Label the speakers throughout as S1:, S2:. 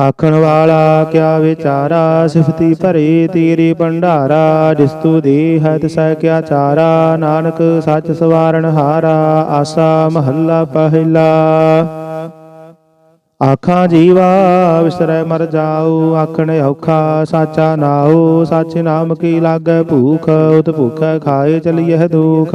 S1: ਆਖਣ ਵਾਲਾ ਕਿਆ ਵਿਚਾਰਾ? ਸਿਫਤੀ ਭਰੇ ਤੇਰੇ ਭੰਡਾਰਾ, ਜਿਸ ਤੂ ਦੇ ਹੈ ਕਿਆ ਚਾਰਾ? ਨਾਨਕ ਸੱਚ ਸਵਾਰਨ ਹਾਰਾ, ਆਸਾ ਮਹੱਲਾ ਪਹਿਲਾ। ਆਖਾਂ ਜੀਵਾ ਵਿਸਰੈ ਮਰ ਜਾਉ ਆਖਣ ਔਖਾ ਸਾਚਾ ਨਾਉ। ਸੱਚ ਨਾਮ ਕੀ ਲਾਗੈ ਭੂਖ, ਉਤ ਭੂਖੈ ਖਾਏ ਚਲੀਐ ਦੁਖ।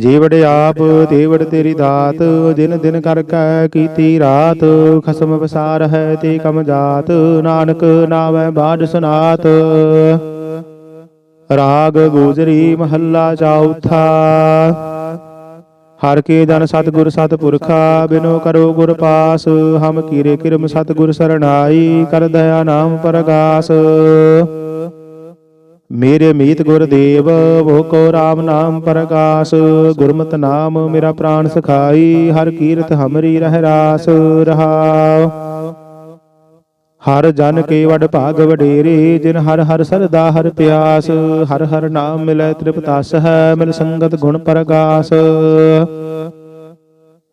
S1: ਜੀਵੜ ਆਪ ਦੇਵੜ ਤੇਰੀ ਦਾਤ, ਦਿਨ ਦਿਨ ਕਰ ਕੈ ਕੀਤੀ ਰਾਤ। ਖਸਮ ਵਸਾਰ ਹੈ ਤੇ ਕਮ ਜਾਤ, ਨਾਨਕ ਨਾਮੈ ਬਾਝ ਸੁਨਾਤ। ਰਾਗ ਗੋਜਰੀ ਮਹੱਲਾ ਚੌਥਾ ਹਰ ਕੇ ਜਨ ਸਤਿਗੁਰ ਸਤਿਪੁਰਖਾ ਬਿਨੋ ਕਰੋ ਗੁਰ ਪਾਸ। ਹਮ ਕੀਰੇ ਕਿਰਮ ਸਤਿਗੁਰ ਸਰਣਾਈ, ਕਰ ਦਇਆ ਨਾਮ ਪਰਗਾਸ। ਮੇਰੇ ਮੀਤ ਗੁਰਦੇਵ ਵੋ ਕੋ RAM ਨਾਮ ਪ੍ਰਕਾਸ਼, ਗੁਰਮਤਿ ਨਾਮ ਮੇਰਾ ਪ੍ਰਾਨ ਸਖਾਈ, ਹਰ ਕੀਰਤ ਹਮਰੀ ਰਹਿ ਰਾਸ ਰਹਾਉ। ਹਰ ਜਨ ਕੇ ਵਡ ਭਾਗ ਵਡੇਰੇ, ਜਿਨ ਹਰ ਹਰ ਸਰਦਾ ਹਰ ਪਿਆਸ, ਹਰ ਹਰ ਨਾਮ ਮਿਲੈ ਤ੍ਰਿਪਤਸ ਹੈ ਮਿਲ ਸੰਗਤ ਗੁਣ ਪ੍ਰਕਾਸ਼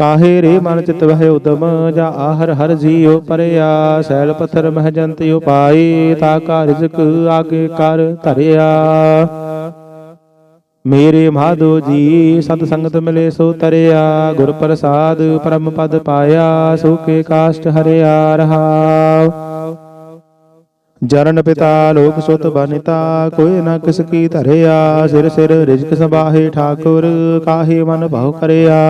S1: ਕਾਹੇ ਰੇ ਮਨ ਚਿਤ ਵਹਿ ਉਦਮ, ਜਾ ਆਹਰ ਹਰ ਜੀਉ ਪਰਿਆ। ਸੈਲ ਪੱਥਰ ਮਹ ਜੰਤ ਉਪਾਈ, ਤਾ ਕਾ ਰਿਜ਼ਕ ਆਗੇ ਕਰ ਧਰਿਆ। ਮੇਰੇ ਮਾਧੋ ਜੀ, ਸਤ ਸੰਗਤ ਮਿਲੇ ਸੋ ਤਰਿਆ। ਗੁਰ ਪ੍ਰਸਾਦ ਪਰਮ ਪਦ ਪਾਇਆ, ਸੋ ਕੇ ਕਾਸ਼ਟ ਹਰਿਆ ਰਹਾਉ। ਜਰਨ ਪਿਤਾ ਲੋਕ ਸੁਤ ਬਨਿਤਾ, ਕੋਈ ਨਾ ਕਿਸ ਕੀ ਧਰਿਆ। ਸਿਰ ਸਿਰ ਰਿਜਕ ਸਬਾਹੇ ਠਾਕੁਰ, ਕਾਹੇ ਮਨ ਭਾਉ ਕਰਿਆ।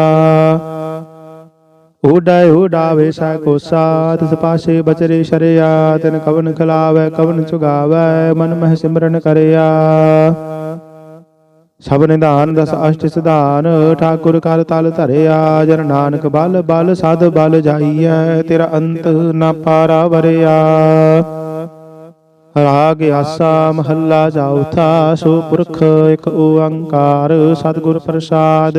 S1: ਊਡੈ ਊਡਾਵੇ ਸਾ ਕੋਸਾ ਤਿਸ ਪਾਸੇ ਬਚਰੇ ਸ਼ਰਿਆ, ਤਿਨ ਕਵਨ ਖਲਾਵੈ, ਕਵਨ ਚੁਗਾਵੈ, ਮਨ ਮਹਿ ਸਿਮਰਨ ਕਰਿਆ। ਸਭ ਨਿਧਾਨ ਦਸ ਅਸ਼ਟ ਸਿਧਾਨ, ਠਾਕੁਰ ਕਰ ਤਲ ਧਰਿਆ, ਜਨ ਨਾਨਕ ਬਲ ਬਲ ਸਦ ਬਲ ਜਾਈਐ, ਤੇਰਾ ਅੰਤ ਨਾ ਪਾਰਾ ਵਰਿਆ। ਰਾਗ ਆਸਾ ਮਹੱਲਾ ਚੌਥਾ ਸੋ ਪੁਰਖ ਇਕ ਓੰਕਾਰ, ਸਤਿਗੁਰ ਪ੍ਰਸਾਦ।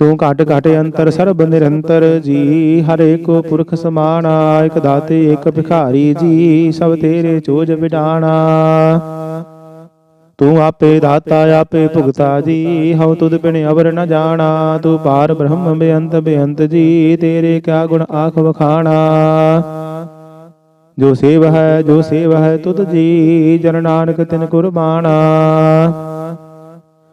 S1: ਤੂੰ ਘਟ ਘਟ ਅੰਤਰ ਸਰਬ ਨਿਰੰਤਰ ਜੀ ਹਰੇ ਕੋ ਪੁਰਖ ਸਮਾਨਾ ਇਕ ਦਾਤੇ ਇਕ ਭਿਖਾਰੀ ਜੀ ਸਭ ਤੇਰੇ ਚੋਜ ਵਿਡਾਣਾ ਤੂੰ ਆਪੇ ਦਾਤਾ ਆਪੇ ਭੁਗਤਾ ਜੀ ਹਉ ਤੁਧ ਬਿਨ ਅਵਰ ਨ ਜਾਣਾ। ਤੂੰ ਪਾਰ ਬ੍ਰਹਮ ਬੇਅੰਤ ਬੇਅੰਤ ਜੀ ਤੇਰੇ ਕਿਆ ਗੁਣ ਆਖ ਵਖਾਣਾ। ਜੋ ਸੇਵ ਹੈ ਜੋ ਸੇਵ ਹੈ ਤੁਧ ਜੀ ਜਨ ਨਾਨਕ ਤਿਨ ਕੁਰਬਾਨਾ।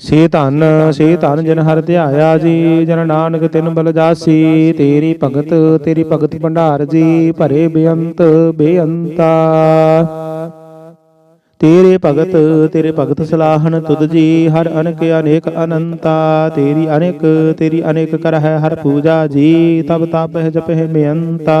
S1: ਸੇ ਧਨ ਸੇ ਧਨ ਜਨ ਹਰ ਧਿਆਇਆ ਜੀ, ਜਨ ਨਾਨਕ ਤਿਨ ਬਲ ਜਾਸੀ, ਤੇਰੀ ਭਗਤ ਤੇਰੀ ਭਗਤ ਭੰਡਾਰ ਜੀ, ਭਰੇ ਬੇਅੰਤ, ਬੇਅੰਤਾ। ਤੇਰੇ ਭਗਤ ਤੇਰੇ ਭਗਤ ਸਲਾਹਨ ਤੁਧ ਜੀ, ਹਰ ਅਨਕ, ਅਨੇਕ ਅਨੰਤਾ। ਤੇਰੀ ਅਨੇਕ ਤੇਰੀ ਅਨੇਕ ਕਰ ਹੈ ਹਰ ਪੂਜਾ ਜੀ, ਤਬ ਤਪ ਜਪਹਿ ਬੇਅੰਤਾ।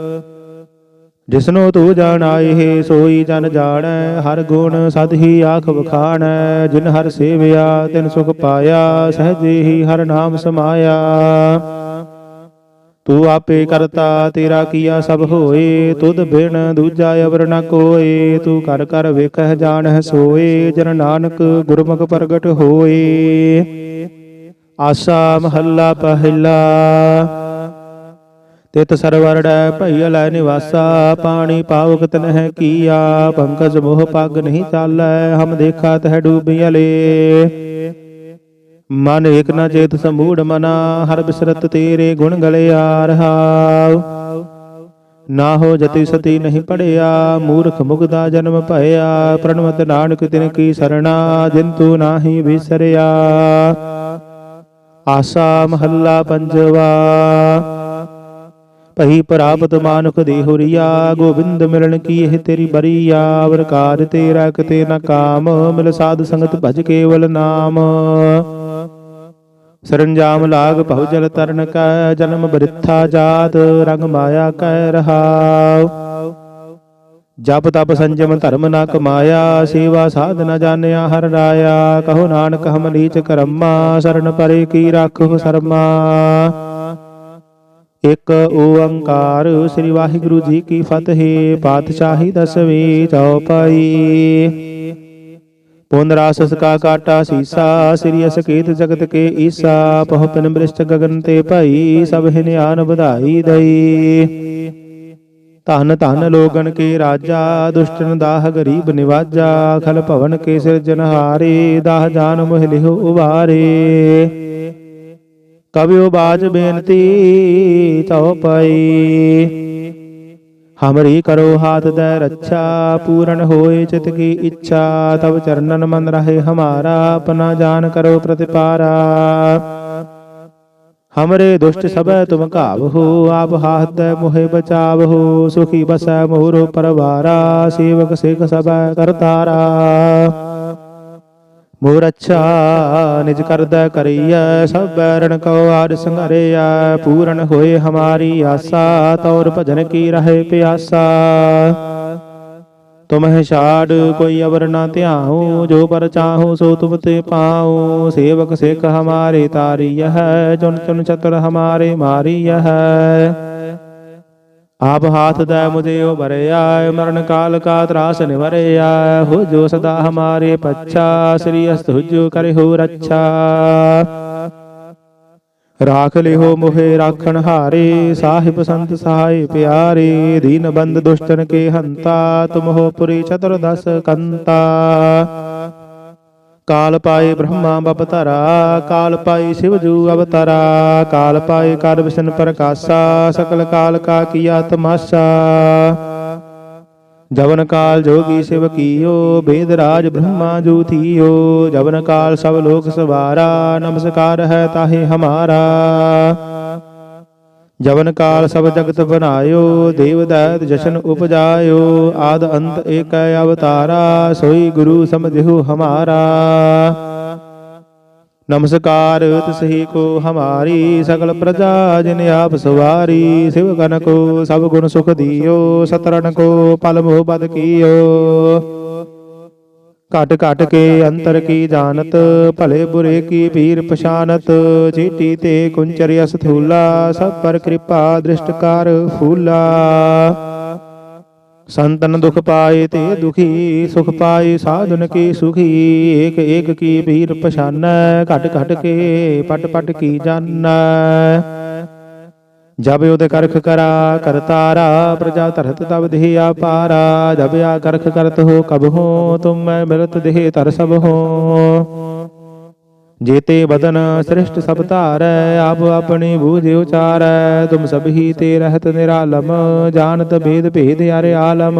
S1: ਜਿਸਨੂੰ ਤੂੰ ਜਾਣਾਏ, ਸੋਈ ਜਨ ਜਾਣੈ, ਹਰ ਗੁਣ ਸਦ ਹੀ ਆਖ ਵਖਾਣੈ, ਜਿਨ ਹਰ ਸੇਵਿਆ, ਤਿਨ ਸੁਖ ਪਾਇਆ, ਸਹਜੇ ਹੀ ਹਰ ਨਾਮ ਸਮਾਇਆ। ਤੂੰ ਆਪੇ ਕਰਤਾ, ਤੇਰਾ ਕੀਆ ਸਭ ਹੋਏ, ਤੁਧ ਬਿਨ ਦੂਜਾ ਅਵਰ ਨ ਕੋਏ, ਤੂੰ ਕਰ ਕਰ ਵੇਖਹਿ, ਜਾਣਹਿ, ਸੋਏ, ਜਨ ਨਾਨਕ ਗੁਰਮੁਖ ਪ੍ਰਗਟ ਹੋਏ। ਆਸਾ ਮਹੱਲਾ ਪਹਿਲਾ। ਤਿਤ ਸਰਵਰੜੈ ਭਈ ਲੈ ਨਿਵਾਸਾ, ਪਾਣੀ ਪਾਵਕ ਤਨਹਿ ਕੀਆ, ਪੰਕਜ ਮੋਹ ਪੱਗ ਨਹੀਂ ਚਾਲੈ, ਹਮ ਦੇਖਾ ਤਹ ਡੂਬਿਆਲੇ ਮਨ ਏਕ ਨ ਚੇਤ ਸਮੂੜ ਮਨਾ, ਹਰ ਬਿਸਰਤ ਤੇਰੇ ਗੁਣ ਗਲਿਆ ਰਹਾਉ। ਨਾ ਹੋ ਜਤੀ ਸਤੀ ਨਹੀਂ ਪੜਿਆ, ਮੂਰਖ ਮੁਗਦਾ ਜਨਮ ਭਇਆ ਪ੍ਰਣਵਤ ਨਾਨਕ ਤਿਨ ਕੀ ਸਰਣਾ ਜਿਨ ਤੂ ਨਾਹੀ ਵਿਸਰਿਆ। ਆਸਾ ਮਹੱਲਾ ਪੰਜਵਾ। ਭਈ ਪ੍ਰਾਪਤ ਮਾਨੁਖ ਦੇ ਹੁਰੀਆ, ਗੋਬਿੰਦ ਮਿਲਣ ਕੀ ਇਹ ਤੇਰੀ ਬਰੀਆ? ਵਰਕਾਰ ਤੇਰਾ ਕਿਤੇ ਨ ਕਾਮ, ਮਿਲ ਸਾਧ ਸੰਗਤ ਭਜ ਕੇਵਲ ਨਾਮ। ਸਰੰਜਾਮ ਲਾਗ ਭਉ ਜਲ ਤਰਨ ਕੈ, ਜਨਮ ਬ੍ਰਿਥਾ ਜਾਤ, ਰੰਗ ਮਾਇਆ ਕਹਿ ਰਹਾਉ। ਜਪ ਤਪ ਸੰਜਮ ਧਰਮ ਨ ਕਮਾਇਆ, ਸੇਵਾ ਸਾਧ ਨਾ ਜਾਣਿਆ ਹਰ ਰਾਇਆ। ਕਹੋ ਨਾਨਕ ਹਮ ਨੀਚ ਕਰਮਾ, ਸਰਨ ਪਰੇ ਕੀ ਰਾਖੋ ਸਰਮਾ। ਇਕ ਓੰਕਾਰ ਸ੍ਰੀ ਵਾਹਿਗੁਰੂ ਜੀ ਕੀ ਫਤਿਹ, ਪਾਤਸ਼ਾਹੀ ਦਸਵੀਂ ਚੌਪਾਈ ਪੁਨ ਰਾਸਸ ਕਾਟਾ ਸੀਸਾ, ਸ੍ਰੀ ਅਸਕੇਤ ਜਗਤ ਕੇ ਈਸਾ ਪਹੁ ਪਿਨ ਬ੍ਰਿਸ਼ਟ ਗਗਨ ਤੇ ਭਾਈ, ਸਭ ਹਿਨਿਆਨ ਵਧਾਈ ਦਈ। ਧਨ ਧਨ ਲੋਗਨ ਕੇ ਰਾਜਾ, ਦੁਸ਼ਟਨ ਦਾਹ ਗਰੀਬ ਨਿਵਾਜਾ, ਖਲ ਭਵਨ ਕੇ ਸਿਰਜਨਹਾਰੇ ਦਾਹ ਜਾਨ ਮੋਹ ਲਿਹੁ ਉਵਾਰੇ। ਕਬਿਓ ਬਾਜ ਬੇਨਤੀ ਤਉ ਪਈ। ਹਮਰੀ ਕਰੋ ਹਾਥ ਦੇ ਰੱਛਾ ਪੂਰਨ ਹੋਏ ਚਿਤ ਕੀ ਇੱਛਾ ਤਬ ਚਰਨਨ ਮਨ ਰਹੇ ਹਮਾਰਾ ਆਪਣਾ ਜਾਨ ਕਰੋ ਪ੍ਰਤਿਪਾਰਾ। ਹਮਰੇ ਦੁਸ਼ਟ ਸਭੈ ਤੁਮ ਘਾਵਹੋ ਆਪ ਹਾਥ ਦੇ ਮੋਹਿ ਬਚਾਵਹੋ ਸੁਖੀ ਬਸੈ ਮੋਰੋ ਪਰਵਾਰਾ ਸੇਵਕ ਸਿਖ ਸਭੈ ਕਰਤਾਰਾ। ਮੋਰ ਅੱਛਾ ਨਿਜ ਕਰਦਾ ਕਰੀਐ, ਸਭ ਬੈਰਣ ਕੋ ਆਦ ਸੰਘਰਿਆ ਪੂਰਨ ਹੋਏ ਹਮਾਰੀ ਆਸਾ, ਤੌਰ ਭਜਨ ਕੀ ਰਹੇ ਪਿਆਸਾ। ਤੁਮਹਿ ਛਾੜ ਕੋਈ ਅਵਰ ਨਾ ਧਿਆਉ, ਜੋ ਪਰ ਚਾਹੋ ਸੋ ਤੁਮ ਤੇ ਪਾਉ। ਸੇਵਕ ਸਿਖ ਹਮਾਰੇ ਤਾਰੀਯ ਹੈ ਚੁਨ ਚੁਨ ਚਤੁਰ ਹਮਾਰੇ ਮਾਰੀਯ ਹੈ ਆਪ ਹਾਥ ਦਾ ਮੁਝੇ ਉਬਰਿਆ ਮਰਨ ਕਾਲ ਕਾ ਤਰਾਸ ਨਿਵਰਿਆ ਹੋ ਜੋ ਸਦਾ ਹਮਾਰੇ ਪੱਛਾ, ਸ੍ਰੀ ਅਸਤ ਹੁਜੋ ਕਰਿ ਰੱਛਾ। ਰਾਖ ਲਿਓ ਮੋਹਿ ਰਾਖਣ ਹਾਰੇ, ਸਾਹਿਬ ਸੰਤ ਸਹਾਇ ਪਿਆਰੇ, ਦੀਨ ਬੰਦ ਦੁਸ਼ਟਨ ਕੇ ਹੰਤਾ ਤੁਮ ਹੋ ਪੁਰੀ ਚਤੁਰਦਸ ਕੰਤਾ। ਕਾਲ ਪਾਏ ਬ੍ਰਹਮਾ ਬਪਤਰਾ ਕਾਲ ਪਾਏ ਸ਼ਿਵਜੂ ਅਵਤਾਰਾ ਕਾਲ ਪਾਏ ਕਰ ਵਿਸ਼ਨ ਪ੍ਰਕਾਸ਼ਾ ਸਕਲ ਕਾਲ ਕਾ ਕੀਆ ਤਮਾਸ਼ਾ ਜਵਨ ਕਾਲ ਜੋਗੀ ਸਿਵ ਕੀਓ ਬੇਦ ਰਾਜ ਬ੍ਰਹਮਾ ਜੂ ਥੀਓ ਜਵਨ ਕਾਲ ਸਭ ਲੋਕ ਸਵਾਰਾ ਨਮਸਕਾਰ ਹੈ ਤਾਹੇ ਹਮਾਰਾ ਜਵਨ ਕਾਲ ਸਭ ਜਗਤ ਬਨਾਇਓ ਦੇਵ ਦੈਤ ਜਸ਼ਨ ਉਪਜਾਇਓ, ਆਦ ਅੰਤ ਏਕੈ ਅਵਤਾਰਾ, ਸੋਈ ਗੁਰੂ ਸਮਝਿਓ ਹਮਾਰਾ। ਨਮਸਕਾਰ ਤਿਸਹੀ ਕੋ ਹਮਾਰੀ, ਸਗਲ ਪ੍ਰਜਾ ਜਿਨ ਆਪ ਸਵਾਰੀ, ਸਿਵ ਗਨ ਕੋ ਸਭ ਗੁਣ ਸੁਖ ਦਿਓ ਸਤਰਨ ਕੋ ਪਲ ਮੋਹ ਬਦ ਕੀਓ। ਘਟ ਘਟ ਕੇ ਅੰਤਰ ਕੀ ਜਾਣਤ ਭਲੇ ਬੁਰੇ ਕੀ ਪੀਰ ਪਛਾਨਤ ਚੀਟੀ ਤੇ ਕੁੰਚਰਿ ਅਸਥੂਲਾ ਸਭ ਪਰ ਕਿਰਪਾ ਦ੍ਰਿਸ਼ਟ ਕਰ ਫੂਲਾ। ਸੰਤਨ ਦੁਖ ਪਾਏ ਤੇ ਦੁਖੀ ਸੁਖ ਪਾਏ ਸਾਧਨ ਕੀ ਸੁਖੀ ਏਕ ਏਕ ਕੀ ਪੀਰ ਪਛਾਨੈ ਘਟ ਘਟ ਕੇ ਪਟ ਪਟ ਕੀ ਜਾਣੈ ਜਬ ਉਦ ਕਰਖ ਕਰਾ ਕਰਤਾਰਾ ਪ੍ਰਜਾ ਤਰਤ ਤਬ ਦੇਹ ਆਪਾਰਾ ਜਬ ਆ ਕਰਖ ਕਰਤ ਹੋ, ਕਬ ਹੋ, ਤੁਮ ਮੈਂ ਮਿਲਤ ਦੇਹ ਧਰ ਸਭ ਹੋ। ਜੇਤੇ ਬਦਨ ਸ੍ਰਿਸ਼ਟ ਸਭ ਧਾਰੈ, ਆਪ ਆਪਣੀ ਬੂਝ ਉਚਾਰੈ, ਤੁਮ ਸਭ ਹੀ ਤੇ ਰਹਿਤ ਨਿਰਾਲਮ, ਜਾਣਤ ਭੇਦ ਭੇਦ ਅਰੇ ਆਲਮ।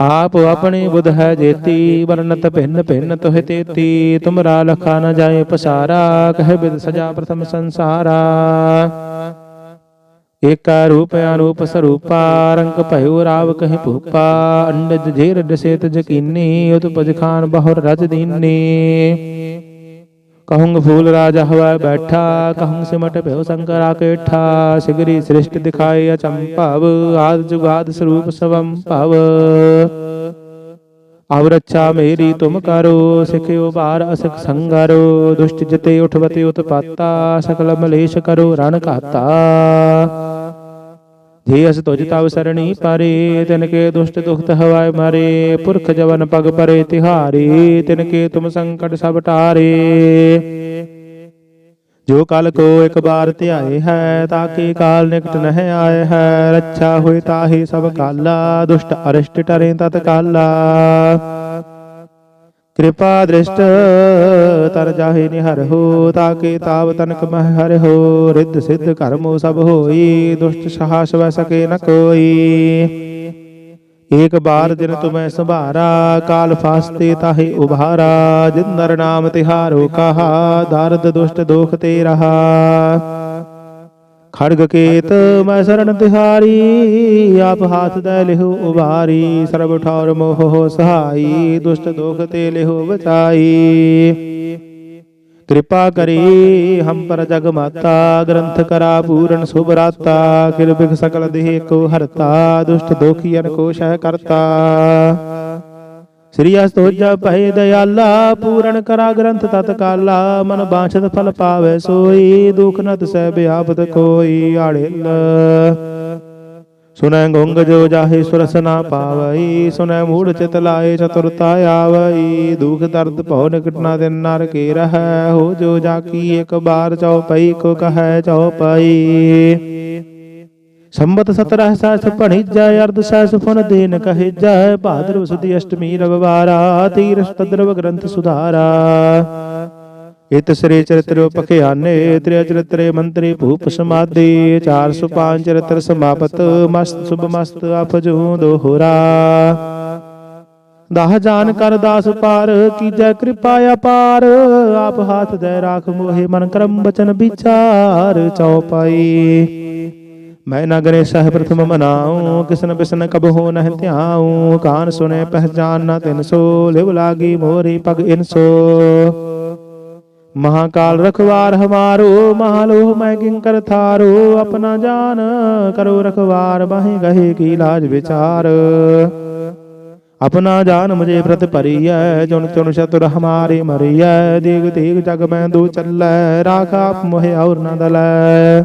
S1: ਆਪ ਆਪਣੀ ਬੁਧ ਹੈ ਜੇਤੀ, ਵਰਨਤ ਭਿੰਨ ਭਿੰਨ ਤੋਹਿ ਤੇਤੀ, ਤੁਮਰਾ ਲਖਾ ਨ ਜਾਏ ਪਸਾਰਾ, ਕਹਿ ਬਿਦ ਸਜਾ ਪ੍ਰਥਮ ਸੰਸਾਰਾ। ਏਕਾ ਰੂਪ ਅਨੂਪ ਸਰੂਪਾ, ਰੰਗ ਭਇਓ ਰਾਵ ਕਹਿ ਭੂਪਾ, ਅੰਡਜ ਜੇਰ ਦਸੇਤ ਜਕੀਨੀ, ਉਤਪਜ ਖਾਨ ਬਹੁਰ ਰਜ ਦੀਨੀ। ਕਹੂੰ ਫੂਲ ਰਾਜ ਹਵਾ ਬੈਠਾ ਕਹੂੰ ਸਿਮਟ ਭਇਓ ਸੰਕਰਾ ਕੇਠਾ ਸਿਗਰੀ ਸ੍ਰਿਸ਼ਟ ਦਿਖਾਏ ਅਚੰਭਵ ਆਦ ਜੁਗਾਦ ਸਰੂਪ ਸਵੰ ਭਵ। ਆਵ ਰੱਛਾ ਮੇਰੀ ਤੁਮ ਕਰੋ ਸਿਖਿਓ ਬਾਰ ਅਸਕ ਸੰਗਰੋ, ਦੁਸ਼ਟ ਜਿਤੇ ਉਠਵਤੇ ਉਤਪਾਤਾ, ਸਕਲ ਮਲੇਸ਼ ਕਰੋ ਰਣ ਘਾਤਾ। ਜੇ ਅਸ ਤੁਜ ਤਵ ਸਰਣੀ ਪਰੇ, ਤਿਨ ਕੇ ਦੁਸ਼ਟ ਦੁਖਤ ਹਵਾਏ ਮਾਰੇ, ਪੁਰਖ ਜਵਨ ਪਗ ਪਰੇ ਤਿਹਾਰੇ, ਤਿਨ ਕੇ ਤੁਮ ਸੰਕਟ ਸਭ ਟਾਰੇ। ਜੋ ਕਲ ਕੋ ਇੱਕ ਬਾਰ ਧਿਆਏ ਹੈ ਤਾਕੇ ਕਾਲ ਨਿਕਟ ਨਹਿ ਆਏ ਹੈ, ਰੱਛਾ ਹੋਏ ਤਾਹੀ ਸਭ ਕਾਲਾ, ਦੁਸ਼ਟ ਅਰਿਸ਼ਟ ਟਰੇ ਤਤ ਕਾਲਾ। ਕਿਰਪਾ ਦ੍ਰਿਸ਼ਟ ਤਰ ਜਾਹੇ ਨਿਹਰ ਹੋ, ਤਾਕੇ ਤਾਵ ਤਨਕ ਮਹਿ ਹਰਿ ਹੋ, ਰਿੱਧ ਸਿੱਧ ਕਰਮੋ ਸਭ ਹੋਈ, ਦੁਸ਼ਟ ਸਹਾਸ ਵੈ ਸਕੇ ਨ ਕੋਈ। ਏਕ ਬਾਰ ਦਿਨ ਤੁਮੈ ਸੰਭਾਰਾ, ਕਾਲ ਫਾਸਤੇ ਤਾਹੇ ਉਭਾਰਾ ਜਿਨ ਨਰ ਨਾਮ ਤਿਹਾਰੋ ਕਹਾ, ਦਰਦ ਦੁਸ਼ਟ ਦੋਖ ਤੇ ਰਹਾ ਖੜਗ ਕੇਤ ਮੈਂ ਸਰਣ ਤਿਹਾਰੀ ਆਪ ਹਾਥ ਦੇ ਲਿਹੁ ਉਬਾਰੀ ਸਰਬ ਠੌਰ ਮੋਹ ਸਹਾਈ ਦੁਸ਼ਟ ਦੋਖ ਤੇ ਲਿਹੁ ਬਚਾਈ ਕਿਰਪਾ ਕਰੀ ਹਮ ਪਰ ਜਗ ਮਾਤਾ ਗ੍ਰੰਥ ਕਰਾ ਪੂਰਨ ਸੁਭ ਰਾਤਾ ਕਿਰਪਿਕ ਸਕਲ ਦੇਹ ਕੋ ਹਰਤਾ ਦੁਸ਼ਟ ਦੋਖੀਨ ਕੋ ਸ਼ਹਿ ਕਰਤਾ। ਸ੍ਰੀ ਅਸਤੋਜਾ ਭੈ ਦਇਆਲਾ, ਪੂਰਨ ਕਰਾ ਗ੍ਰੰਥ ਤਤ ਕਾਲਾ ਮਨ ਬਾਛਤ ਫਲ ਪਾਵੇ ਸੋਈ, ਦੁਖ ਨ ਤਸੈ ਬਿਆਪਤ ਕੋਈ ਆੜਿਲ। ਸੁਨੈ ਗੁੰਗ ਜੋ ਜਾਹੇ ਸੁਰਸ ਨਾ ਪਾਵਈ ਸੁਨੈ ਮੂੜ ਚਿਤ ਲਾਏ ਚਤੁਰਤਾ ਆਵਈ, ਦੁਖ ਦਰਦ ਭਉ ਨਿਕਟ ਨਾ ਦਿਨ ਨਰ ਕੇ ਰਹੈ, ਹੋ ਜੋ ਜਾ ਕੀ ਇੱਕ ਬਾਰ ਚਉਪਈ ਕੋ ਕਹੈ ਚਉਪਈ ਸੰਬਤ 17 ਸਹਸ ਭਣੀਜੈ ਅਰਧ ਸਹਸ ਫੁਨ ਦੇਨ ਕਹਿਜੈ ਭਾਦਰ ਸੁਦੀ ਅਸ਼ਟਮੀ ਰਵਵਾਰਾ ਤੀਰਸ ਤਦਰਵ ਗ੍ਰੰਥ ਸੁਧਾਰਾ। ਇਤ ਸ੍ਰੀ ਚਰਿਤ੍ਰ ਪਖਿਆਨੇ ਤ੍ਰਿ ਚਰਿਤਰੇ ਮੰਤਰੀ ਭੂਪ ਸਮਾਦੀ 405 ਚਰਿਤ੍ਰ ਸਮਾਪਤ, ਮਸਤ ਸੁਭ ਮਸਤ ਅਪਜੂ ਦੋਹਰਾ ਦਾਹ ਜਾਨ ਕਰ ਦਾਸ ਪਾਰ ਕੀਜੈ ਕਿਰਪਾ ਅਪਾਰ ਆਪ ਹਾਥ ਦੇ ਰਾਖ ਮੋਹਿ ਮਨ ਕਰਮ ਬਚਨ ਵਿਚਾਰ ਚਉਪਾਈ ਮੈਂ ਨਗਰੇ ਸਹਿ ਪ੍ਰਥਮ ਮਨਾਉ, ਕਿਸਨ ਬਿਸਨ ਕਬ ਹੋ ਨਹਿ ਧਿਆਉ ਕਾਨ ਸੁਨੇ ਪਹਿਚਾਨ ਨਾ ਤਿਨ ਸੋ, ਲਿਵ ਲਾਗੀ ਮੋਰੀ ਪਗ ਇਨਸੋ ਮਹਾਕਾਲ ਰਖਵਾਰ ਹਮਾਰੋ, ਮਹਾਲੋਹ ਮੈਂ ਕਿੰਕਰ ਥਾਰੋ, ਆਪਣਾ ਜਾਨ ਕਰੋ ਰਖਵਾਰ, ਬਾਹੇ ਗਹੇ ਕੀ ਲਾਜ ਵਿਚਾਰ। ਆਪਣਾ ਜਾਨ ਮੁਝੇ ਪ੍ਰਤ ਭਰੀਐ, ਜੁਨ ਚੁਨ ਸ਼ਤੁਰ ਹਮਾਰੇ ਮਰੀਐ, ਦੇਗ ਤੇਗ ਜਗ ਮੈਂ ਦੋ ਚੱਲੈ, ਰਾਖ ਆਪ ਮੋਹਿ ਔਰ ਨ ਦਲੈ।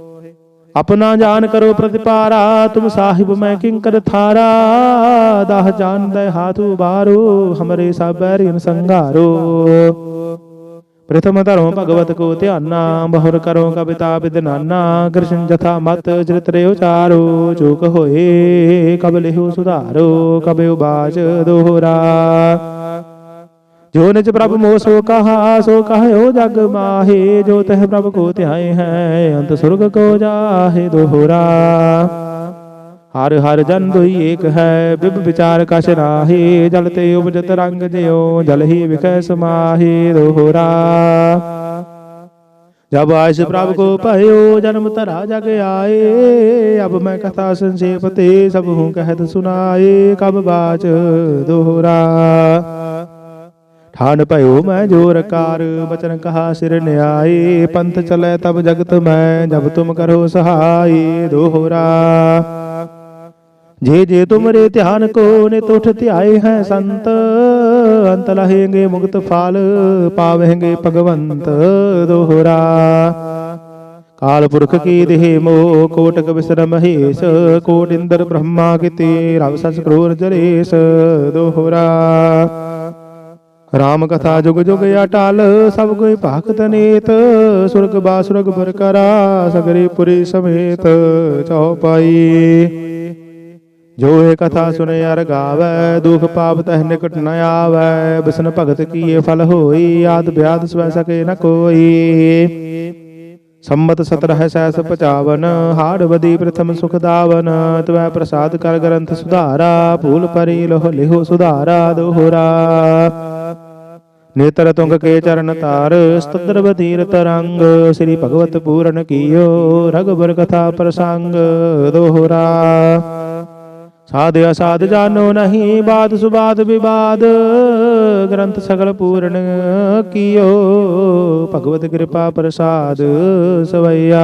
S1: ਆਪਣਾ ਜਾਨ ਕਰੋ ਪ੍ਰਤਿਪਾਰਾ, ਤੁਮ ਸਾਹਿਬ ਮੈਂ ਕਿੰਕਰ ਥਾਰਾ। ਦਾਹ ਜਾਨ ਦੇ ਹਾਥ ਉਬਾਰੋ ਹਮਰੇ ਸਭ ਬੈਰਿਨ ਸੰਘਾਰੋ। ਪ੍ਰਥਮ ਧਰਮ ਭਗਵਤ ਕੋ ਧਿਆਨਾ, ਬਹੁਰ ਕਰੋ ਕਵਿਤਾ ਵਿਦਨਾਨਾ ਕ੍ਰਿਸ਼ਨ ਜਥਾ ਮਤ ਚਰਿਤਰੇ ਉਚਾਰੋ, ਚੂਕ ਹੋਏ ਕਬ ਲਿਹੁ ਸੁਧਾਰੋ ਕਬ ਉਬਾਚ ਦੋਹਰਾ। ਜੋ ਨਿਜ ਪ੍ਰਭ ਮੋਹ ਸੋ ਕਹਾ, ਸੋ ਕਹਿਓ ਜਗ ਮਾਹੇ, ਜੋ ਤਹ ਪ੍ਰਭ ਕੋ ਧਿਆਏ ਹੈ, ਅੰਤ ਸੁਰਗ ਕੋ ਜਾਹੇ ਦੋਹਰਾ। ਹਰ ਹਰ ਜਨ ਦੁਈ ਏਕ ਹੈ, ਬਿਬ ਵਿਚਾਰ ਕਛ ਨਾਹੀ, ਜਲ ਤੇ ਉਪਜਤ ਰੰਗ ਜਿਉ, ਜਲ ਹੀ ਵਿਖੈ ਸਮਾਹੀ ਦੋਹਰਾ। ਜਬ ਆਇਸ ਪ੍ਰਭ ਕੋ ਭਇਓ, ਜਨਮ ਧਰਾ ਜਗ ਆਏ, ਅਬ ਮੈਂ ਕਥਾ ਸੰਖੇਪ ਤੇ ਸਭ ਹੂੰ ਕਹਿਤ ਸੁਨਾਏ, ਕਬ ਬਾਚ ਦੋਹਰਾ। ਠਾਨ ਭਇਓ ਮੈਂ ਜੋਰ ਕਾਰ ਬਚਨ ਕਹਾ ਸਿਰ ਨਿਆਏ ਪੰਥ ਚਲੇ ਤਬ ਜਗਤ ਮੈਂ ਜਬ ਤੁਮ ਕਰੋ ਸਹਾਈ ਦੋਹਰਾ। ਜੇ ਜੇ ਤੁਮਰੇ ਧਿਆਨ ਕੋ ਨਿਤ ਉਠ ਧਿਆਏ ਹੈ ਸੰਤ ਅੰਤ ਲਹੇਂਗੇ ਮੁਕਤ ਫਲ ਪਾਵੇਂਗੇ ਭਗਵੰਤ ਦੋਹਰਾ। ਕਾਲ ਪੁਰਖ ਕੀ ਦੇਹ ਮੋਹ ਕੋਟਕ ਵਿਸਰ ਮਹੇਸ਼ ਕੋਟ ਇੰਦਰ ਬ੍ਰਹਮਾ ਕਿਤੇ ਰਵ ਸਸ ਕਰੋਰ ਜਰੇਸ਼ ਦੋਹਰਾ। ਰਾਮ ਕਥਾ ਜੁਗ ਜੁਗ ਅਟਲ, ਸਭ ਕੋਈ ਭਾਖਤ ਨੇਤ। ਸੁਰਗ ਬਾਸੁਰਗ ਬਰ ਸਗਰੇ ਪੁਰੀ ਸਮੇਤ ਚਉਪਾਈ ਜੋ ਇਹ ਕਥਾ ਸੁਨੇ ਅਰ ਗਾਵੈ, ਦੁਖ ਪਾਪ ਤਹ ਨਿਕਟ ਨ ਆਵੈ। ਬਿਸਨ ਭਗਤ ਕੀਏ ਫਲ ਹੋਈ, ਆਦ ਬਿਆਦ ਸਵੈ ਸਕੇ ਨ ਕੋਈ। ਸੰਮਤ ਸਤਰਹ ਸੈਸ ਪਚਾਵਨ, ਹਾੜ ਬਦੀ ਪ੍ਰਥਮ ਸੁਖ ਦਾਵਨ। ਤਵੈ ਪ੍ਰਸਾਦ ਕਰ ਗ੍ਰੰਥ ਸੁਧਾਰਾ, ਭੂਲ ਪਰੀ ਲੋਹ ਲਿਹੋ ਸੁਧਾਰਾ ਦੋਹਰਾ। ਨੇਤਰ ਤੁੰਗ ਕੇ ਚਰਨ ਤਾਰ ਸਤਦਰ ਬਧੀਰ ਤਰੰਗ, ਸ੍ਰੀ ਭਗਵਤ ਪੂਰਨ ਕੀਓ ਰਗਬਰ ਕਥਾ ਪ੍ਰਸੰਗ, ਦੋਹਰਾ। ਸਾਧ ਅਸਾਧ ਜਾਣੋ ਨਹੀਂ, ਬਾਦ ਸੁਬਾਦ ਵਿਵਾਦ, ਗ੍ਰੰਥ ਸਗਲ ਪੂਰਨ ਕੀਓ। ਭਗਵਤ ਕਿਰਪਾ ਪ੍ਰਸਾਦ ਸਵਈਆ।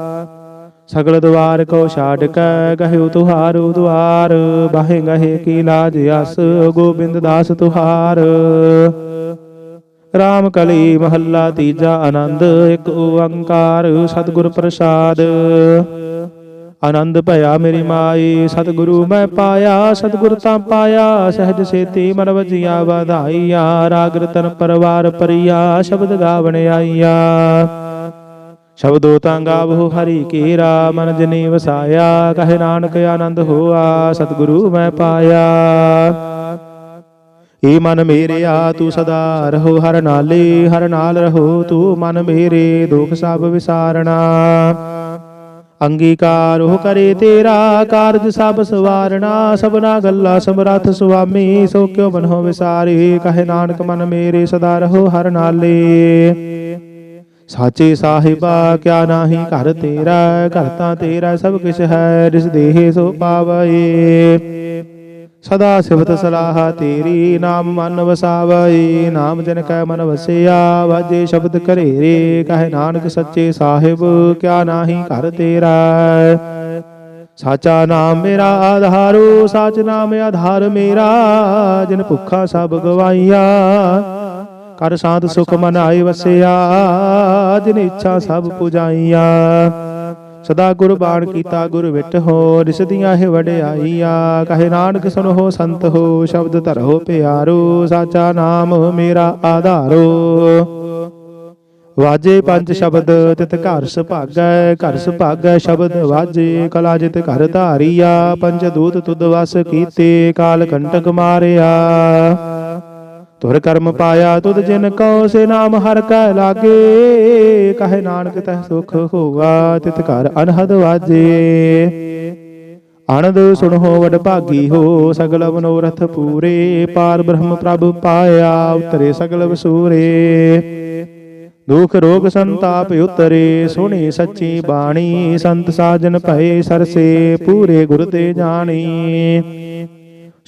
S1: ਸਗਲ ਦਵਾਰ ਕੋ ਛਾੜ ਕੈ ਗਹਿਓ ਤੁਹਾਰੂ ਦੁਆਰ ਬਾਹੇ ਗਹੇ ਕੀ ਲਾਜ ਅਸ, ਗੋਬਿੰਦ ਦਾਸ ਤੁਹਾਰ। ਰਾਮ ਕਲੀ ਮਹੱਲਾ ਤੀਜਾ ਆਨੰਦ, ਇੱਕ ਓੰਕਾਰ, ਸਤਿਗੁਰ ਪ੍ਰਸਾਦ। ਆਨੰਦ ਭਇਆ ਮੇਰੀ ਮਾਈ, ਸਤਿਗੁਰੂ ਮੈਂ ਪਾਇਆ, ਸਤਿਗੁਰ ਤਾਂ ਪਾਇਆ। ਸਹਿਜ ਸੇਤੀ ਮਨ ਵਜੀਆ ਵਧਾਈਆ ਰਾਗ ਰਤਨ ਪਰਵਾਰ ਪਰਿਆ ਸ਼ਬਦ ਗਾਵਣ ਆਈਆ। ਸ਼ਬਦੋ ਤਾਂ ਗਾਵੋ ਹਰੀ ਕੇਰਾ ਮਨ ਜਨੀ ਵਸਾਇਆ, ਕਹੇ ਨਾਨਕ ਆਨੰਦ ਹੋਆ, ਸਤਿਗੁਰੂ ਮੈਂ ਪਾਇਆ। ਏ ਮਨ ਮੇਰੇ ਆ ਤੂੰ ਸਦਾ ਰਹੋ ਹਰ ਨਾਲੇ, ਹਰ ਨਾਲ ਰਹੋ ਤੂੰ ਮਨ ਮੇਰੇ, ਦੁਖ ਸਭ ਵਿਸਾਰਣਾ। ਅੰਗੀਕਾਰ ਉਹ ਕਰੇ ਤੇਰਾ, ਕਾਰਜ ਸਭ ਸਵਾਰਣਾ, ਸਭਨਾ ਗੱਲਾਂ ਸਮਰੱਥ ਸੁਆਮੀ, ਸੋ ਕਿਉ ਬਨੋ ਵਿਸਾਰੇ, ਕਹੇ ਨਾਨਕ ਮਨ ਮੇਰੇ, ਸਦਾ ਰਹੋ ਹਰ ਨਾਲੇ। ਸਾਚੇ ਸਾਹਿਬਾ ਕਿਆ ਨਾਹੀ ਘਰ ਤੇਰਾ, ਘਰ ਤਾਂ ਤੇਰਾ, ਸਭ ਕਿਛ ਹੈ ਜਿਸ ਦੇਹ ਸੋ ਪਾਵਏ। ਸਦਾ ਸਿਵਤ ਸਲਾਹ ਤੇਰੀ, ਨਾਮ ਮਨ ਵਸਾਵਈ ਨਾਮ ਜਨ ਕੈ ਮਨ ਵਸਿਆ, ਵਾਜੇ ਸ਼ਬਦ ਘਰੇਰੇ। ਕਹਿ ਨਾਨਕ ਸੱਚੇ ਸਾਹਿਬ, ਕਿਆ ਨਾਹੀ ਘਰ ਤੇਰਾ। ਸਾਚਾ ਨਾਮ ਮੇਰਾ ਆਧਾਰੋ, ਸਾਚ ਨਾਮ ਆਧਾਰ ਮੇਰਾ। ਜਿਨ ਭੁੱਖਾ ਸਭ ਗਵਾਈਆ ਕਰ ਸਾਧ ਸੁਖ ਮਨ ਆਏ ਵਸਿਆ ਜਿਨ ਇੱਛਾ ਸਭ ਪੁਜਾਈਆ। ਸਦਾ ਗੁਰ ਬਾਣ ਕੀਤਾ ਗੁਰ ਵਿਟ ਹੋ ਰਿਸਦੀਆਂ ਹੈ ਵਡਿਆਈਆ। ਕਹੇ ਨਾਨਕ ਸੁਨੋ ਸੰਤ ਹੋ ਸ਼ਬਦ ਧਰੋ ਪਿਆਰੋ ਸਾਚਾ ਨਾਮ ਮੇਰਾ ਆਧਾਰੋ। ਵਾਜੇ ਪੰਜ ਸ਼ਬਦ ਤਿਤ ਘਰ ਸੁਭਾਗੈ ਘਰ ਸੁਭਾਗੈ ਸ਼ਬਦ ਵਾਜੇ ਕਲਾ ਜਿਤ ਘਰ ਧਾਰੀਆ ਪੰਜ ਦੂਤ ਤੁਧ ਵਸ ਕੀਤੇ ਕਾਲ ਕੰਟਕ ਮਾਰਿਆ। ਤੁਰ ਕਰਮ ਪਾਇਆ ਤੁਧ ਜਿਨ ਕਉ ਸੇ ਨਾਮ ਹਰ ਕੈ ਲਾਗੇ। ਕਹੇ ਨਾਨਕ ਤਹ ਸੁਖ ਹੋਵਾ ਤਿਤ ਘਰ ਅਨਹਦ ਵਾਜੇ। ਆਨੰਦ ਸੁਣੋ ਵਡ ਭਾਗੀ ਹੋ, ਸਗਲ ਮਨੋਰਥ ਪੂਰੇ। ਪਾਰ ਬ੍ਰਹਮ ਪ੍ਰਭ ਪਾਇਆ, ਉਤਰੇ ਸਗਲ ਵਸੂਰੇ। ਦੁਖ ਰੋਗ ਸੰਤਾਪ ਉਤਰੇ ਸੋਹਣੀ ਸੱਚੀ ਬਾਣੀ। ਸੰਤ ਸਾਜਨ ਭਏ ਸਰਸੇ, ਪੂਰੇ ਗੁਰ ਤੇ ਜਾਣੀ।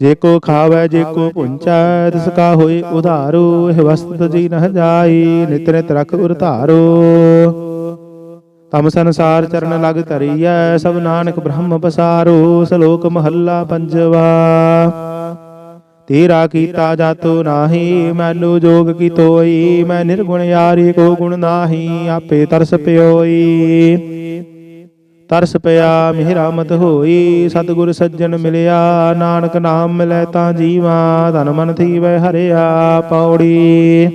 S1: ਜੇ ਕੋ ਖਾਵੈ, ਜੇ ਕੋ ਪੁੰਚੈ, ਤਿਸ ਕਾ ਹੋਏ ਉਧਾਰੋ, ਇਹ ਵਸਤ ਜੀ ਨਹ ਜਾਈ, ਨਿਤ ਨਿਤ ਰਖ ਉਰ ਧਾਰੋ। ਤਮ ਸੰਸਾਰ ਚਰਨ ਲਗ ਧਰੀਐ, ਸਭ ਨਾਨਕ ਬ੍ਰਹਮ ਪਸਾਰੋ, ਸ਼ਲੋਕ ਮਹੱਲਾ ਪੰਜਵਾ। ਤੇਰਾ ਕੀਤਾ ਜਾਤੋ ਨਾਹੀ ਮੈਨੂੰ ਜੋਗ ਕੀ ਤੋਈ, ਮੈਂ ਨਿਰਗੁਣ ਯਾਰੀ ਕੋ ਗੁਣ ਨਾਹੀ, ਆਪੇ ਤਰਸ ਪਿਓਈ। ਤਰਸ ਪਿਆ, ਮਿਹਰਾ ਮਤ ਹੋਈ, ਸਤਿਗੁਰ ਸੱਜਣ ਮਿਲਿਆ, ਨਾਨਕ ਨਾਮ ਮਿਲੈ ਤਾਂ ਜੀਵਾ, ਧਨ ਮਨ ਥੀਵੈ ਹਰਿਆ ਪੌੜੀ।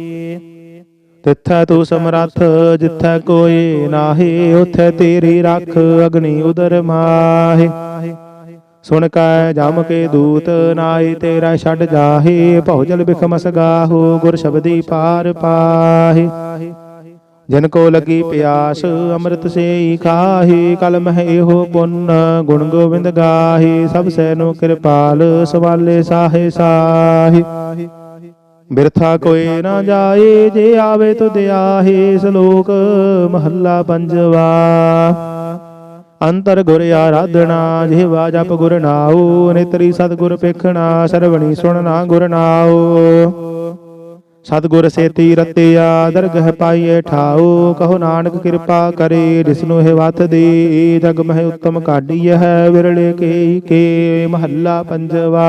S1: ਤਿੱਥੈ ਤੂੰ ਸਮਰੱਥ, ਜਿੱਥੈ ਕੋਈ ਨਾਹੀ, ਉਥੈ ਤੇਰੀ ਰੱਖ ਅਗਨੀ ਉਦਰ ਮਾਹੇ। ਸੁਣ ਕੈ ਜਮ ਕੇ ਦੂਤ ਨਾਈ ਤੇਰਾ ਛੱਡ ਜਾਹੇ ਭਉਜਲ ਬਿਖਮਸ ਗਾਹੋ ਗੁਰ ਸ਼ਬਦੀ ਪਾਰ ਪਾਹੇ। ਜਿਨ ਕੋ ਲਗੀ ਪਿਆਸ ਅੰਮ੍ਰਿਤ ਸੇਈ ਖਾਹੇ ਕਲ ਮਹਿ ਇਹੋ ਪੁੰਨ ਗੁਣ ਗੋਬਿੰਦ ਗਾਹੇ ਸਭ ਸੈਨੋ ਕਿਰਪਾਲ ਸਵਾਲੇ ਸਾਹੇ ਸਾਹੇ। ਬਿਰਥਾ ਕੋਏ ਨਾ ਜਾਏ ਜੇ ਆਵੇ ਤੁਧ ਆਹੇ ਸ਼ਲੋਕ ਮਹੱਲਾ ਪੰਜਵਾ। ਅੰਤਰ ਗੁਰ ਆਰਾਧਨਾ ਜਿਹਵਾ ਜਪ ਗੁਰ ਨਾਉ ਨੇਤਰੀ ਸਤਗੁਰ ਪੇਖਣਾ ਸਰਵਣੀ ਸੁਣਨਾ ਗੁਰ ਨਾਉ। ਸਤਗੁਰ ਸੇਤੀ ਰਤਿਆ ਦਰਗਹ ਪਾਈਏ ਠਾਉ, ਕਹੋ ਨਾਨਕ ਕਿਰਪਾ ਕਰੇ, ਜਿਸਨੂੰ ਹੈ ਵਤ ਦੇ ਜਗ ਮਹਿ ਉਤਮ ਕਾਢੀਐ ਹੈ, ਵਿਰਲੇ ਕੇ ਕੇ ਮਹੱਲਾ ਪੰਜਵਾ।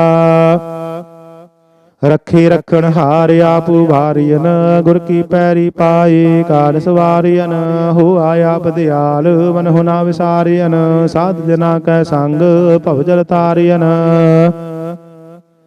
S1: ਰੱਖੇ ਰਖਣ ਹਾਰ ਆਪ ਵਾਰੀਨ ਗੁਰ ਕੀ ਪੈਰੀ ਪਾਏ ਕਾਲ ਸਵਾਰੀਨ ਹੋ ਆਇਆ ਬਦਿਆਲ ਮਨ ਹੁਨਾ ਵਿਸਾਰੀਨ ਸਾਧ ਜਨਾ ਕੈ ਸੰਗ, ਭਵ ਜਲ ਤਾਰੀਨ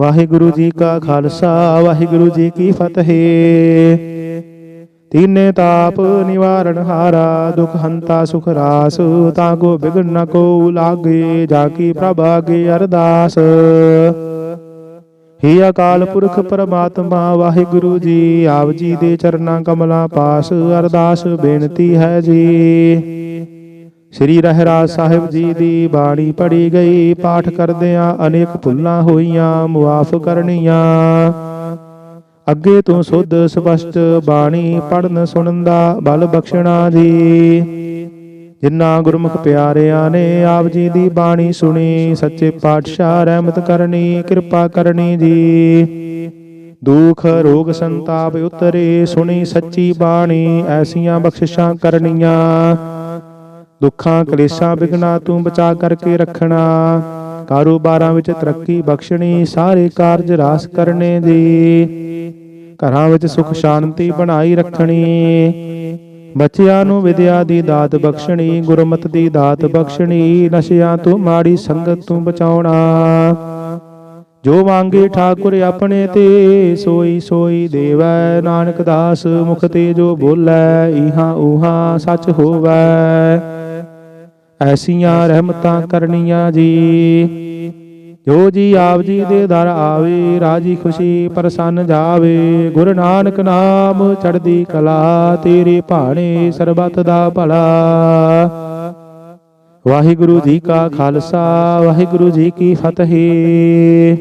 S1: ਵਾਹਿਗੁਰੂ ਜੀ ਕਾ ਖਾਲਸਾ, ਵਾਹਿਗੁਰੂ ਜੀ ਕੀ ਫਤਿਹ। ਤੀਨੇ ਤਾਪ ਨਿਵਾਰਣ ਹਾਰਾ, ਦੁਖ ਹੰਤਾ ਸੁਖ ਰਾਸ, ਤਾ ਕੋ ਬਿਗਨ ਨ ਕੋ ਲਾਗੇ, ਜਾ ਕੀ ਪ੍ਰਭ ਆਗੇ ਅਰਦਾਸ। ਹੀ ਅਕਾਲ ਪੁਰਖ ਪਰਮਾਤਮਾ, ਵਾਹਿਗੁਰੂ ਜੀ, ਆਪ ਜੀ ਦੇ ਚਰਨਾਂ ਕਮਲਾਂ ਪਾਸ, ਅਰਦਾਸ ਬੇਨਤੀ ਹੈ ਜੀ। ਸ੍ਰੀ ਰਹਿਰਾਜ ਸਾਹਿਬ ਜੀ ਦੀ ਬਾਣੀ ਪੜੀ ਗਈ, ਪਾਠ ਕਰਦਿਆਂ ਅਨੇਕ ਭੁੱਲਾਂ ਹੋਈਆਂ, ਮੁਆਫ ਕਰਨੀਆਂ। ਅੱਗੇ ਤੋਂ ਸੁਧ ਸਪਸ਼ਟ ਬਾਣੀ ਪੜਨ ਸੁਣਨ ਦਾ ਬਲ ਬਖਸ਼ਣਾ ਜੀ। ਜਿਨ੍ਹਾਂ ਗੁਰਮੁਖ ਪਿਆਰਿਆਂ ਨੇ ਆਪ ਜੀ ਦੀ ਬਾਣੀ ਸੁਣੀ, ਸੱਚੇ ਪਾਤਸ਼ਾਹ ਰਹਿਮਤ ਕਰਨੀ, ਕਿਰਪਾ ਕਰਨੀ ਜੀ। ਦੁਖ, ਰੋਗ, ਸੰਤਾਪ ਉਤਰੇ, ਸੁਣੀ ਸੱਚੀ ਬਾਣੀ, ਐਸੀਆਂ ਬਖਸ਼ਿਸ਼ਾਂ ਕਰਨੀਆਂ। ਦੁੱਖਾਂ ਕਲੇਸ਼ਾਂ ਬਿਗਨਾ ਤੂੰ ਬਚਾ ਕਰਕੇ ਰੱਖਣਾ। ਕਾਰੋਬਾਰਾਂ ਵਿੱਚ ਤਰੱਕੀ ਬਖਸ਼ਣੀ ਸਾਰੇ ਕਾਰਜ ਰਾਸ ਕਰਨੇ ਦੀ। ਘਰਾਂ ਵਿੱਚ ਸੁਖ ਸ਼ਾਂਤੀ ਬਣਾਈ ਰੱਖਣੀ। ਬੱਚਿਆਂ ਨੂੰ ਵਿਦਿਆ ਦੀ ਦਾਤ ਬਖਸ਼ਣੀ ਗੁਰਮਤ ਦੀ ਦਾਤ ਬਖਸ਼ਣੀ ਨਸ਼ਿਆਂ ਤੋਂ ਮਾੜੀ ਸੰਗਤ ਤੋਂ ਬਚਾਉਣਾ। ਜੋ ਮੰਗੇ ਠਾਕੁਰ ਆਪਣੇ ਤੇ ਸੋਈ ਸੋਈ ਦੇਵੈ। ਨਾਨਕ ਦਾਸ ਮੁਖ ਤੇ ਜੋ ਬੋਲੇ ਇਹਾਂ ਉਹਾਂ ਸੱਚ ਹੋਵੈ। ਐਸੀਆਂ ਰਹਿਮਤਾਂ ਕਰਨੀਆਂ ਜੀ। ਜੋ ਜੀ ਆਪ ਜੀ ਦੇ ਦਰ ਆਵੇ, ਰਾਜੀ ਖੁਸ਼ੀ ਪ੍ਰਸੰਨ ਜਾਵੇ। ਗੁਰੂ ਨਾਨਕ ਨਾਮ ਚੜ੍ਹਦੀ ਕਲਾ, ਤੇਰੇ ਭਾਣੇ ਸਰਬਤ ਦਾ ਭਲਾ। ਵਾਹਿਗੁਰੂ ਜੀ ਕਾ ਖਾਲਸਾ, ਵਾਹਿਗੁਰੂ ਜੀ ਕੀ ਫਤਿਹ।